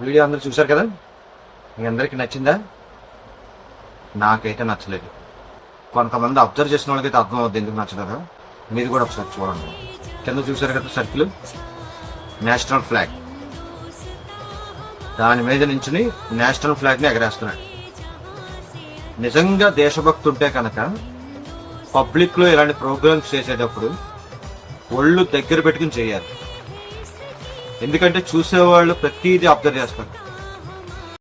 Video అందరూ చూశారు కదా? మీ అందరికి నచ్చిందా? నాకైతే నచ్చలేదు. కొంతమంది అబ్జర్వ్ చేసిన వాళ్ళకైతే అర్థం అవుతుంది ఎందుకు నచ్చలేదు. మీరు కూడా ఒకసారి చూడండి. కింద చూశారు కదా సర్కిల్? National flag. దాని మీద నుంచి నేషనల్ ఫ్లాగ్ని ఎగరేస్తున్నాడు. నిజంగా దేశభక్తి ఉంటే కనుక పబ్లిక్లో ఇలాంటి ప్రోగ్రామ్స్ చేసేటప్పుడు ఒళ్ళు దగ్గర పెట్టుకుని చేయాలి. ఎందుకంటే చూసేవాళ్ళు ప్రతిదీ అబ్జర్వ్ చేస్తారు.